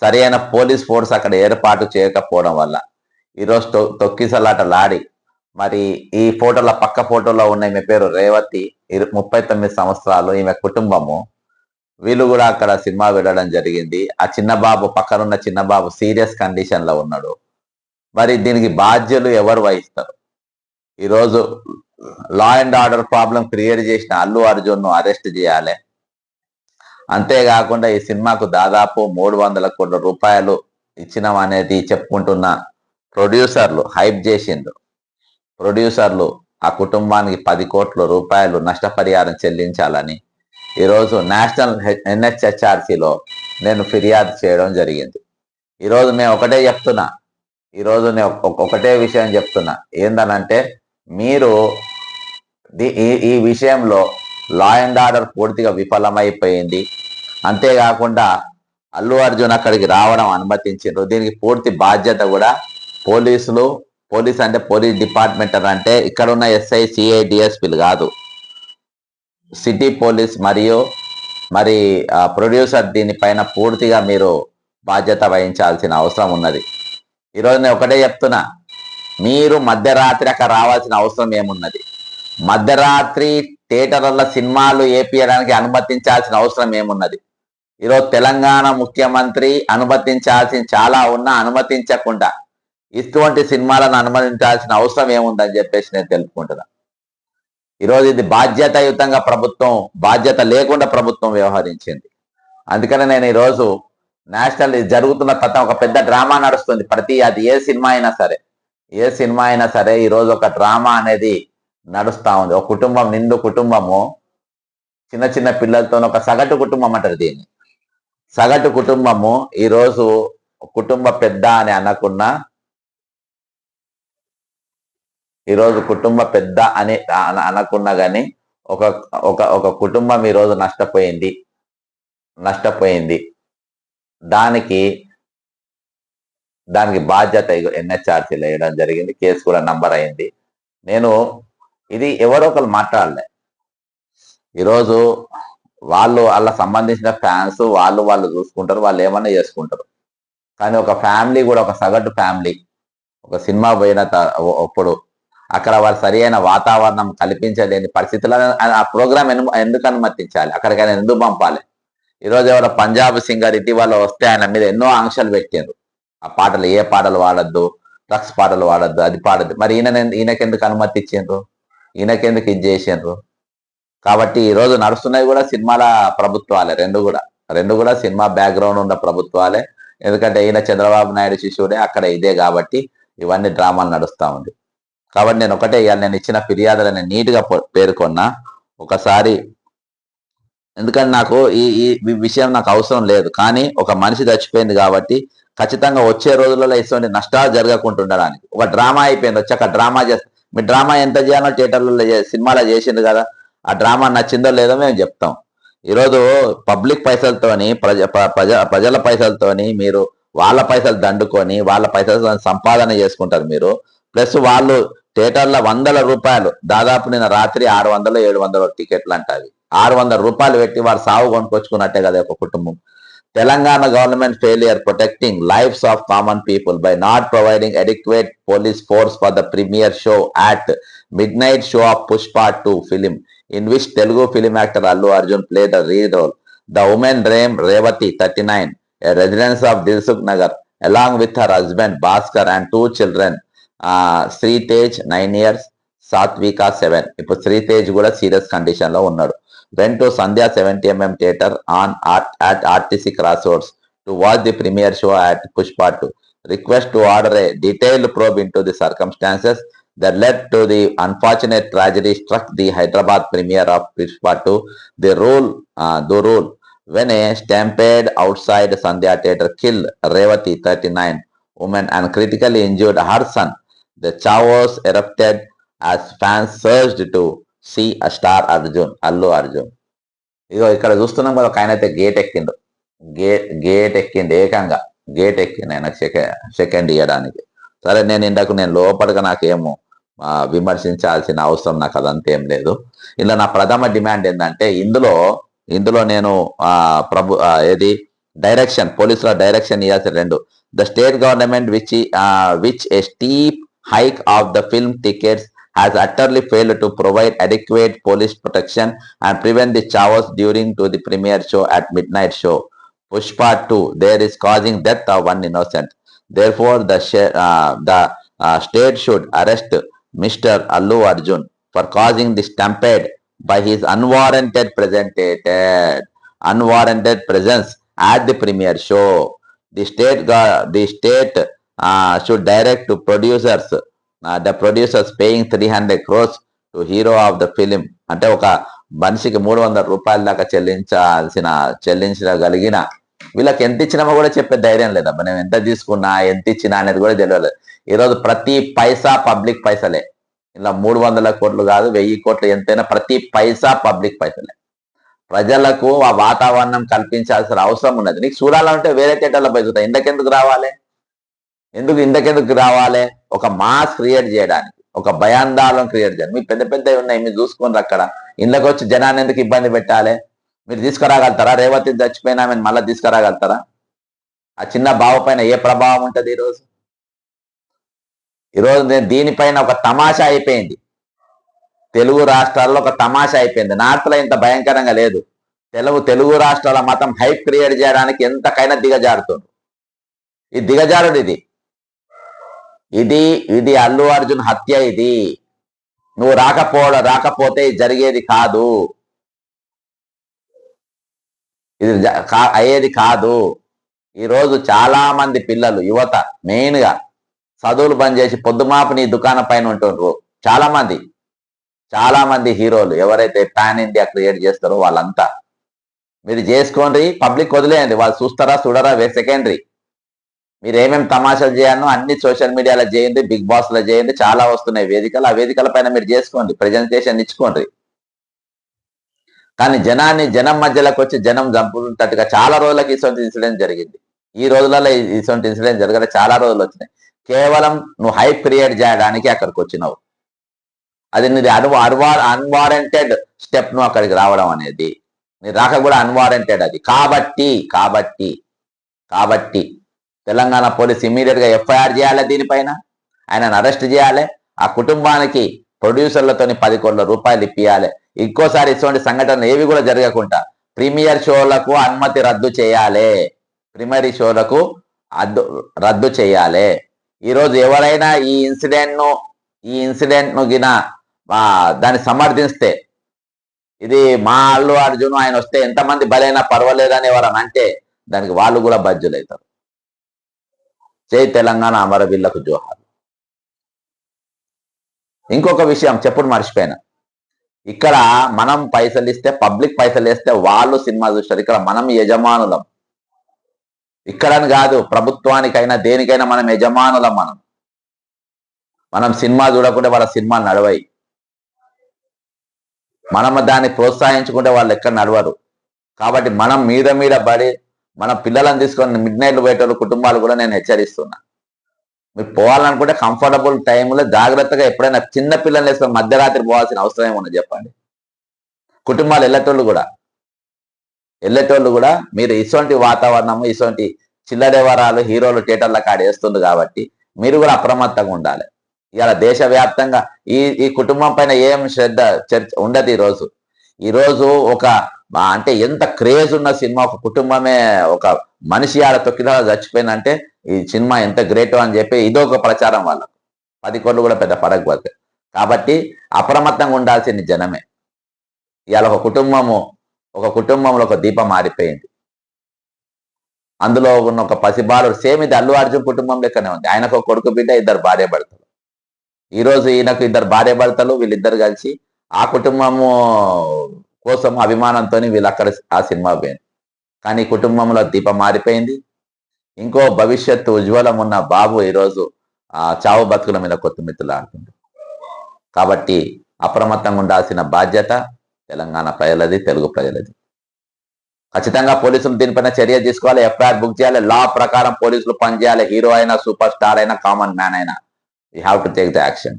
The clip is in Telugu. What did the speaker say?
సరైన పోలీస్ ఫోర్స్ అక్కడ ఏర్పాటు చేయకపోవడం వల్ల. ఈరోజు తొ తొక్కిసలాటలాడి మరి ఈ ఫోటోల పక్క ఫోటోలో ఉన్న ఈమె పేరు రేవతి ఇరు- ముప్పై తొమ్మిది సంవత్సరాలు ఈమె కుటుంబము. వీళ్ళు కూడా అక్కడ సినిమా వెళ్ళడం జరిగింది. ఆ చిన్న బాబు పక్కనున్న చిన్న బాబు సీరియస్ కండిషన్లో ఉన్నాడు. మరి దీనికి బాధ్యులు ఎవరు వహిస్తారు? ఈరోజు law and order problem create చేసిన అల్లు అర్జున్ను అరెస్ట్ చేయాలి. అంతేకాకుండా ఈ సినిమాకు దాదాపు మూడు వందల కోట్ల రూపాయలు ఇచ్చినాం అనేది చెప్పుకుంటున్న ప్రొడ్యూసర్లు హైప్ చేసిండ్రు. ప్రొడ్యూసర్లు ఆ కుటుంబానికి పది కోట్ల రూపాయలు నష్టపరిహారం చెల్లించాలని ఈరోజు నేషనల్ ఎన్హెచ్హెచ్ఆర్సీలో నేను ఫిర్యాదు చేయడం జరిగింది. ఈరోజు మేము ఒకటే చెప్తున్నా. ఈరోజు నేను ఒకటే విషయం చెప్తున్నా. ఏందనంటే మీరు ఈ ఈ విషయంలో లా అండ్ ఆర్డర్ పూర్తిగా విఫలమైపోయింది. అంతేకాకుండా అల్లు అర్జున్ అక్కడికి రావడం అనుమతించారు దీనికి పూర్తి బాధ్యత కూడా పోలీసులు పోలీస్ అంటే పోలీస్ డిపార్ట్మెంట్ అని అంటే ఇక్కడ ఉన్న ఎస్ఐ సిఐ డిఎస్పీలు కాదు. సిటీ పోలీస్ మరియు మరి ప్రొడ్యూసర్ దీనిపైన పూర్తిగా మీరు బాధ్యత వహించాల్సిన అవసరం ఉన్నది. ఈరోజు నేను ఒకటే చెప్తున్నా. మీరు మధ్యరాత్రి అక్కడ రావాల్సిన అవసరం ఏమున్నది? మధ్యరాత్రి థియేటర్ల సినిమాలు ఏపీయడానికి అనుమతించాల్సిన అవసరం ఏమున్నది? ఈరోజు తెలంగాణ ముఖ్యమంత్రి అనుమతించాల్సిన చాలా ఉన్నా అనుమతించకుండా ఇటువంటి సినిమాలను అనుమతించాల్సిన అవసరం ఏముందని చెప్పేసి నేను తెలుపుకుంటున్నా. ఈరోజు ఇది బాధ్యతయుతంగా ప్రభుత్వం బాధ్యత లేకుండా ప్రభుత్వం వ్యవహరించింది. అందుకనే నేను ఈరోజు నేషనల్ ఇది జరుగుతున్న కథ ఒక పెద్ద డ్రామా నడుస్తుంది. ప్రతి అది ఏ సినిమా అయినా సరే ఏ సినిమా అయినా సరే ఈరోజు ఒక డ్రామా అనేది నడుస్తూ ఉంది. ఒక కుటుంబం నిండు కుటుంబము చిన్న చిన్న పిల్లలతో ఒక సగటు కుటుంబం అంటారు దీన్ని. సగటు కుటుంబము ఈరోజు కుటుంబ పెద్ద అని అనకుండా ఈరోజు కుటుంబ పెద్ద అని అన- అనకున్నా ఒక ఒక ఒక కుటుంబం ఈరోజు నష్టపోయింది. నష్టపోయింది. దానికి దానికి బాధ్యత ఎన్హెచ్ఆర్సీలో వేయడం జరిగింది. కేసు కూడా నంబర్ అయింది. నేను ఇది ఎవరో ఒకరు మాట్లాడలే. ఈరోజు వాళ్ళు వాళ్ళ సంబంధించిన ఫ్యాన్స్ వాళ్ళు వాళ్ళు చూసుకుంటారు వాళ్ళు ఏమన్నా చేసుకుంటారు. కానీ ఒక ఫ్యామిలీ కూడా ఒక సగటు ఫ్యామిలీ ఒక సినిమా పోయిన అప్పుడు అక్కడ వాళ్ళు సరి అయిన వాతావరణం కల్పించలేని పరిస్థితుల్లో ఆ ప్రోగ్రామ్ ఎందుకు అనుమతించాలి? అక్కడికైనా ఎందుకు పంపాలి? ఈరోజు ఎవరో పంజాబ్ సింగర్ ఇటీవల వస్తే ఆయన మీద ఎన్నో ఆంక్షలు పెట్టారు ఆ పాటలు ఏ పాటలు వాడద్దు డ్రగ్స్ పాటలు వాడద్దు అది పాడద్దు. మరి ఈయన ఈయనకెందుకు అనుమతి ఇచ్చిండ్రు ఈయనకెందుకు ఇది చేసిండ్రు? కాబట్టి ఈ రోజు నడుస్తున్నవి కూడా సినిమాల ప్రభుత్వాలే రెండు కూడా. రెండు కూడా సినిమా బ్యాక్గ్రౌండ్ ఉన్న ప్రభుత్వాలే. ఎందుకంటే ఈయన చంద్రబాబు నాయుడు శిష్యుడే అక్కడ ఇదే కాబట్టి ఇవన్నీ డ్రామాలు నడుస్తూ ఉంది. కాబట్టి నేను ఒకటే ఇవాళ నేను ఇచ్చిన ఫిర్యాదులని నీట్ నీట్గా పేర్కొన్నా. ఒకసారి ఎందుకంటే నాకు ఈ ఈ విషయం నాకు అవసరం లేదు. కానీ ఒక మనిషి చచ్చిపోయింది కాబట్టి ఖచ్చితంగా వచ్చే రోజులలో ఇటువంటి నష్టాలు జరగకుండా ఉండడానికి ఒక డ్రామా అయిపోయింది వచ్చి అక్కడ డ్రామా చేస్తే మీ డ్రామా ఎంత చేయాలో థియేటర్లలో సినిమాలో చేసింది కదా ఆ డ్రామా నచ్చిందో లేదో మేము చెప్తాం. ఈరోజు పబ్లిక్ పైసలతోని ప్రజ ప్రజ ప్రజల పైసలతోని మీరు వాళ్ళ పైసలు దండుకొని వాళ్ళ పైసలతో సంపాదన చేసుకుంటారు మీరు. ప్లస్ వాళ్ళు థియేటర్ల వందల రూపాయలు దాదాపు నిన్న రాత్రి ఆరు వందలు ఏడు వందలు టికెట్లు అంటావి ఆరు వందల రూపాయలు పెట్టి వారు సాగు కొనుక్కొచ్చుకున్నట్టే కదా ఒక కుటుంబం. Telangana government failure protecting lives of common people by not providing adequate police force for the premier show at midnight show of Pushpa two film in which Telugu film actor Allu Arjun play the lead role the woman రేమ్ Revathi thirty nine residence of Dilsukhnagar along with her husband Bhaskar and two children Sritej nine years Sathvika seven ఇప్పుడు శ్రీతేజ్ కూడా సీరియస్ కండిషన్లో ఉన్నాడు. Went to Sandhya 70 mm theater on at, at RTC Crossroads to watch the premiere show at Pushpa 2. Request to order a detailed probe into the circumstances that led to the unfortunate tragedy struck the Hyderabad premiere of Pushpa 2. The rule, uh, the rule, when a stampede outside Sandhya theater killed Revati, 39, woman and critically injured her son. The chaos erupted as fans surged to C a star Arjun Allu Arjun. ఇగో ఇక్కడ చూస్తున్నాం కదా ఒక ఆయన అయితే గేట్ ఎక్కిండు. గేట్ గేట్ ఎక్కిండు ఏకంగా. గేట్ ఎక్కిండు ఆయన సెకండ్ సెకండ్ ఇవ్వడానికి సరే నేను ఇందాక నేను లోపలిగా నాకేమో విమర్శించాల్సిన అవసరం నాకు అదంతా ఏం లేదు. ఇలా నా ప్రథమ డిమాండ్ ఏంటంటే ఇందులో ఇందులో నేను ప్రభు ఏది? డైరెక్షన్ పోలీసుల డైరెక్షన్ ఇవ్వాల్సిన రెండు. The state government which which a steep hike of the film tickets has utterly failed to provide adequate police protection and prevent the chaos during to the premiere show at midnight show. Pushpa 2, there is causing death of one innocent. Therefore, the, uh, the uh, state should arrest Mr. Allu Arjun for causing the stampede by his unwarranted presented unwarranted presence at the premiere show. The state the state uh, should direct to producers uh, the producers paying three hundred crores to hero of the film అంటే ఒక మనిషికి మూడు వందల రూపాయల దాకా చెల్లించాల్సిన చెల్లించగలిగిన వీళ్ళకి ఎంత ఇచ్చినామో కూడా చెప్పే ధైర్యం లేదా. మనం ఎంత తీసుకున్నా ఎంత ఇచ్చినా అనేది కూడా తెలియదు. ఈరోజు ప్రతి పైసా పబ్లిక్ పైసలే. ఇలా మూడు వందల కోట్లు కాదు వెయ్యి కోట్లు ఎంతైనా ప్రతి పైసా పబ్లిక్ పైసలే. ప్రజలకు ఆ వాతావరణం కల్పించాల్సిన అవసరం ఉన్నది. నీకు చూడాలంటే వేరే థియేటర్లో పోయి చూద్దాం ఇంతకెందుకు రావాలి? ఎందుకు ఇంతకెందుకు రావాలి? ఒక మాస్ క్రియేట్ చేయడానికి ఒక భయాందోళన క్రియేట్ చేయాలి మీ పెద్ద పెద్దవి ఉన్నాయి మీరు చూసుకోండి అక్కడ. ఇళ్ళకి వచ్చి జనాన్ని ఎందుకు ఇబ్బంది పెట్టాలి? మీరు తీసుకురాగలుగుతారా? రేవతి చచ్చిపోయినా మేము మళ్ళీ తీసుకురాగలుగుతారా? ఆ చిన్న బావ పైన ఏ ప్రభావం ఉంటుంది ఈరోజు? ఈరోజు నేను దీనిపైన ఒక తమాషా అయిపోయింది. తెలుగు రాష్ట్రాల్లో ఒక తమాషా అయిపోయింది. నార్త్లో ఇంత భయంకరంగా లేదు. తెలుగు తెలుగు రాష్ట్రాల మతం హైప్ క్రియేట్ చేయడానికి ఎంతకైనా దిగజారుతుంది ఇది దిగజారుడు ఇది. ఇది ఇది అల్లు అర్జున్ హత్య ఇది. నువ్వు రాకపోవడం రాకపోతే ఇది జరిగేది కాదు. ఇది అయ్యేది కాదు. ఈరోజు చాలా మంది పిల్లలు యువత మెయిన్గా చదువులు బంద్ చేసి పొద్దుమాపు నీ దుకాణం పైన ఉంటుండ్రు. చాలా మంది చాలా మంది హీరోలు ఎవరైతే పాన్ ఇండియా క్రియేట్ చేస్తారో వాళ్ళంతా. మీరు చేసుకోండి పబ్లిక్ వదిలేయండి. వాళ్ళు చూస్తారా చూడరా వే సెకండరీ. మీరు ఏమేమి తమాషాలు చేయాలో అన్ని సోషల్ మీడియాలో చేయండి బిగ్ బాస్లో చేయండి చాలా వస్తున్నాయి వేదికలు. ఆ వేదికల పైన మీరు చేసుకోండి ప్రజెంటేషన్ ఇచ్చుకోండి. కానీ జనాన్ని జనం మధ్యలోకి వచ్చి జనం చంపుతున్నట్టుగా చాలా రోజులకి ఇటువంటి ఇన్సిడెంట్ జరిగింది. ఈ రోజులలో ఇటువంటి ఇన్సిడెంట్ జరగడం చాలా రోజులు వచ్చినాయి. కేవలం నువ్వు హైప్ క్రియేట్ చేయడానికి అక్కడికి వచ్చినావు. అది నీ అన్వా అన్వార్ అన్వారెంటెడ్ స్టెప్ నువ్వు అక్కడికి రావడం అనేది. నీ రాక కూడా అన్వారెంటెడ్ అది. కాబట్టి కాబట్టి కాబట్టి తెలంగాణ పోలీస్ ఇమీడియట్గా ఎఫ్ఐఆర్ చేయాలి దీనిపైన? ఆయనను అరెస్ట్ చేయాలి. ఆ కుటుంబానికి ప్రొడ్యూసర్లతోని పది కోట్ల రూపాయలు ఇప్పియాలి. ఇంకోసారి ఇటువంటి సంఘటనలు ఏవి కూడా జరగకుండా ప్రీమియర్ షోలకు అనుమతి రద్దు చేయాలి. ప్రీమియర్ షోలకు అద్దు రద్దు చేయాలి. ఈరోజు ఎవరైనా ఈ ఇన్సిడెంట్ను ఈ ఇన్సిడెంట్ను గిన దాన్ని సమర్థిస్తే ఇది మా అల్లు అర్జున్ ఆయన వస్తే ఎంతమంది బలైనా పర్వాలేదని ఎవరని అంటే దానికి వాళ్ళు కూడా బజ్జులవుతారు జై తెలంగాణ అమరవీళ్ళకు జోహార్. ఇంకొక విషయం చెప్పుడు మర్చిపోయినా. ఇక్కడ మనం పైసలు ఇస్తే పబ్లిక్ పైసలు ఇస్తే వాళ్ళు సినిమా చూస్తారు. ఇక్కడ మనం యజమానులం. ఇక్కడని కాదు ప్రభుత్వానికైనా దేనికైనా మనం యజమానులం మనం. మనం సినిమా చూడకుండా వాళ్ళ సినిమా నడవయి. మనం దాన్ని ప్రోత్సహించుకుంటే వాళ్ళు ఎక్కడ నడవరు. కాబట్టి మనం మీద మీద పడి మన పిల్లలను తీసుకొని మిడ్ నైట్లు పోయేటోళ్ళు కుటుంబాలు కూడా నేను హెచ్చరిస్తున్నా. మీరు పోవాలనుకుంటే కంఫర్టబుల్ టైంలో జాగ్రత్తగా ఎప్పుడైనా చిన్న పిల్లల్ని వేసుకొని మధ్యరాత్రి పోవాల్సిన అవసరం ఏమన్నా చెప్పండి? కుటుంబాలు వెళ్ళేటోళ్ళు కూడా. వెళ్ళేటోళ్ళు కూడా మీరు ఇటువంటి వాతావరణము ఇటువంటి చిల్లడేవరాలు హీరోలు థియేటర్ల కాడ వేస్తుంది కాబట్టి మీరు కూడా అప్రమత్తంగా ఉండాలి. ఇలా దేశవ్యాప్తంగా ఈ ఈ కుటుంబం పైన ఏం శ్రద్ధ చర్చ ఉండదు ఈరోజు. ఈరోజు ఒక అంటే ఎంత క్రేజ్ ఉన్న సినిమా ఒక కుటుంబమే ఒక మనిషి ఆడ తొక్కిదా చచ్చిపోయిందంటే ఈ సినిమా ఎంత గ్రేట్ అని చెప్పి ఇదొక ప్రచారం వాళ్ళకు. పది కోట్లు కూడా పెద్ద ఫరక్ పడతాయి కాబట్టి అప్రమత్తంగా ఉండాల్సింది జనమే. ఇవాళ ఒక కుటుంబము ఒక కుటుంబంలో ఒక దీపం మారిపోయింది. అందులో ఉన్న ఒక పసిబాలుడు సేమ్ ఇది అల్లు అర్జున్ కుటుంబం లెక్కనే ఉంది. ఆయనకు ఒక కొడుకు బిడ్డ ఇద్దరు భార్య భర్తలు. ఈరోజు ఈయనకు ఇద్దరు భార్య భర్తలు వీళ్ళిద్దరు కలిసి ఆ కుటుంబము కోసం అభిమానంతో వీళ్ళు అక్కడ ఆ సినిమా పోయింది. కానీ కుటుంబంలో దీపం మారిపోయింది. ఇంకో భవిష్యత్తు ఉజ్వలం ఉన్న బాబు ఈరోజు ఆ చావు బతుకుల మీద కొత్తిమిత్తులు ఆడుతుంది కాబట్టి అప్రమత్తంగా ఉండాల్సిన బాధ్యత తెలంగాణ ప్రజలది తెలుగు ప్రజలది. ఖచ్చితంగా పోలీసులు దీనిపైన చర్య తీసుకోవాలి ఎఫ్ఐఆర్ బుక్ చేయాలి. లా ప్రకారం పోలీసులు పనిచేయాలి. హీరో అయినా సూపర్ స్టార్ అయినా కామన్ మ్యాన్ అయినా. You have to take the action